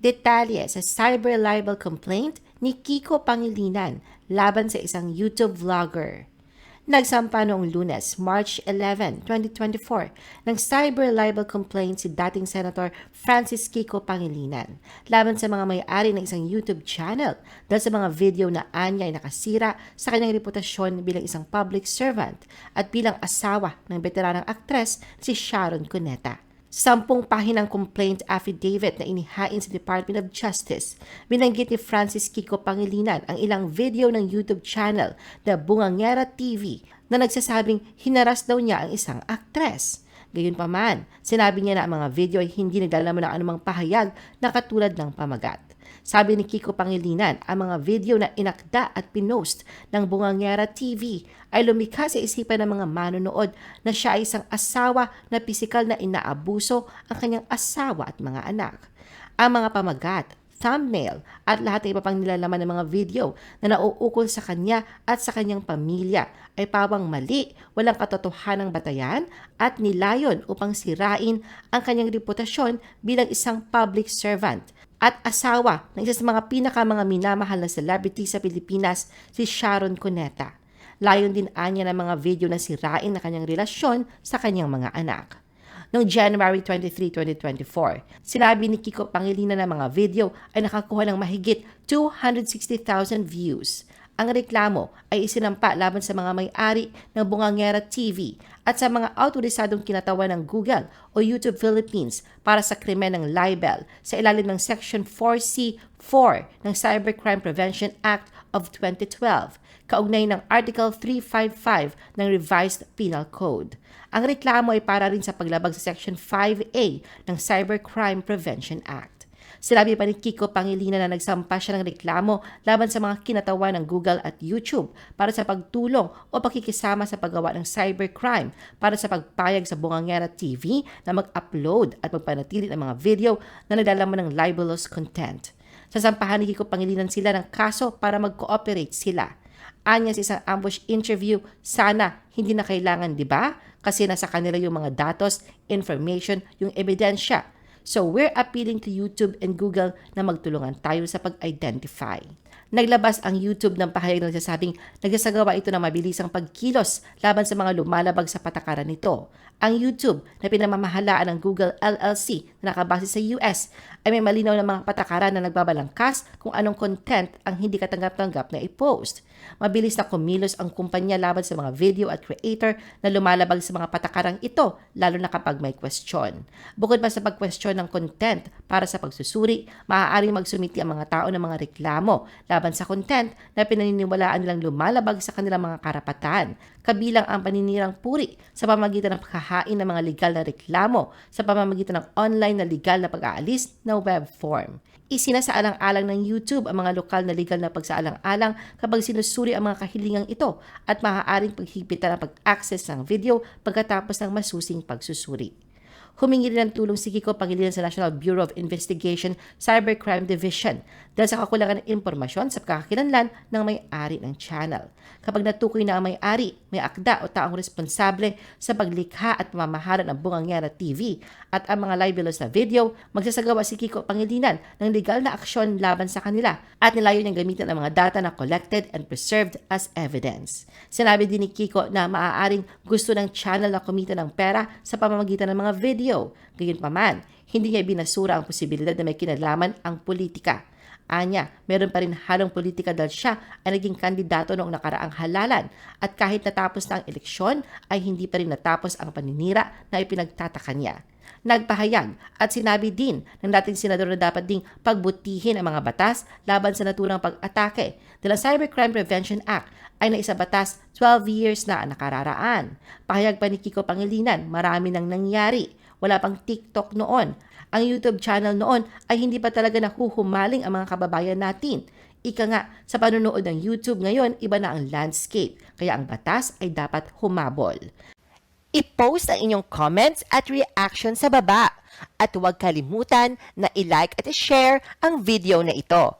Detalye sa cyber libel complaint ni Kiko Pangilinan laban sa isang YouTube vlogger. Nagsampa noong lunes, March 11, 2024, ng cyber libel complaint si dating Senator Francis Kiko Pangilinan laban sa mga may-ari ng isang YouTube channel dahil sa mga video na anya ay nakasira sa kanyang reputasyon bilang isang public servant at bilang asawa ng veteranang aktres si Sharon Cuneta. Sampung pahinang complaint affidavit na inihain sa Department of Justice, binanggit ni Francis Kiko Pangilinan ang ilang video ng YouTube channel na Bungangera TV na nagsasabing hinaras daw niya ang isang aktres. Gayunpaman, sinabi niya na ang mga video ay hindi naglalaman ng anumang pahayag na katulad ng pamagat. Sabi ni Kiko Pangilinan, ang mga video na inakda at pinost ng Bungangera TV ay lumikha sa isipan ng mga manonood na siya ay isang asawa na pisikal na inaabuso ang kanyang asawa at mga anak. Ang mga pamagat, thumbnail at lahat ng iba pang nilalaman ng mga video na nauukol sa kanya at sa kanyang pamilya ay pawang mali, walang katotohanang batayan at nilayon upang sirain ang kanyang reputasyon bilang isang public servant at asawa ng isa sa mga pinaka mga minamahal na celebrity sa Pilipinas, si Sharon Cuneta. Layon din anya ng mga video na sirain na kanyang relasyon sa kanyang mga anak. Noong January 23, 2024, sinabi ni Kiko Pangilinan na mga video ay nakakuha ng mahigit 260,000 views. Ang reklamo ay isinampa laban sa mga may-ari ng Bungangera TV at sa mga autorisadong kinatawan ng Google o YouTube Philippines para sa krimen ng libel sa ilalim ng Section 4C4 ng Cybercrime Prevention Act of 2012, kaugnay ng Article 355 ng Revised Penal Code. Ang reklamo ay para rin sa paglabag sa Section 5A ng Cybercrime Prevention Act. Sinabi pa ni Kiko Pangilinan na nagsampa siya ng reklamo laban sa mga kinatawan ng Google at YouTube para sa pagtulong o pakikisama sa paggawa ng cybercrime para sa pagpayag sa Bungangera TV na mag-upload at magpanatili ng mga video na naglalaman ng libelous content. Sasampahan ni Kiko Pangilinan sila ng kaso para mag-cooperate sila. Anya sa isang ambush interview, sana hindi na kailangan, di ba? Kasi nasa kanila yung mga datos, information, yung ebidensya. So we're appealing to YouTube and Google na magtulungan tayo sa pag-identify. Naglabas ang YouTube ng pahayag na nagsasabing nagsasagawa ito ng mabilisang pagkilos laban sa mga lumalabag sa patakaran nito. Ang YouTube na pinamamahalaan ng Google LLC na nakabase sa US ay may malinaw na mga patakaran na nagbabalangkas kung anong content ang hindi katanggap-tanggap na i-post. Mabilis na kumilos ang kumpanya laban sa mga video at creator na lumalabag sa mga patakarang ito, lalo na kapag may question. Bukod pa sa pag-question ng content para sa pagsusuri, maaaring magsumiti ang mga tao ng mga reklamo laban sa content na pinaniniwalaan nilang lumalabag sa kanilang mga karapatan, kabilang ang paninirang puri sa pamagitan ng paghahain ng mga legal na reklamo sa pamamagitan ng online na legal na pag-aalis na web form. Isinasaalang-alang ng YouTube ang mga lokal na legal na pagsaalang-alang kapag sinusuri ang mga kahilingang ito at maaaring paghipitan ang pag-access ng video pagkatapos ng masusing pagsusuri. Humingi rin ng tulong si Kiko Pangilinan sa National Bureau of Investigation Cybercrime Division dahil sa kakulangan ng impormasyon sa kakakilanlan ng may-ari ng channel. Kapag natukoy na ang may-ari, may akda o taong responsable sa paglikha at pamamahala ng Bungangera TV at ang mga libelous na video, magsasagawa si Kiko Pangilinan ng legal na aksyon laban sa kanila at nilayo niyang gamitin ang mga data na collected and preserved as evidence. Sinabi din ni Kiko na maaaring gusto ng channel na kumita ng pera sa pamamagitan ng mga video video. Gayunpaman, hindi niya binasura ang posibilidad na may kinalaman ang politika. Anya, meron pa rin halong politika dahil siya ay naging kandidato noong nakaraang halalan at kahit natapos na ang eleksyon ay hindi pa rin natapos ang paninira na ipinagtataka niya. Nagpahayag at sinabi din ng dating senador na dapat ding pagbutihin ang mga batas laban sa naturang pag-atake dahil ang Cybercrime Prevention Act ay naisa batas 12 years na nakararaan. Pahayag pa ni Kiko Pangilinan, marami nang nangyari wala pang TikTok noon. Ang YouTube channel noon ay hindi pa talaga nahuhumaling ang mga kababayan natin. Ika nga, sa panonood ng YouTube ngayon, iba na ang landscape. Kaya ang batas ay dapat humabol. I-post ang inyong comments at reaction sa baba. At huwag kalimutan na i-like at i-share ang video na ito.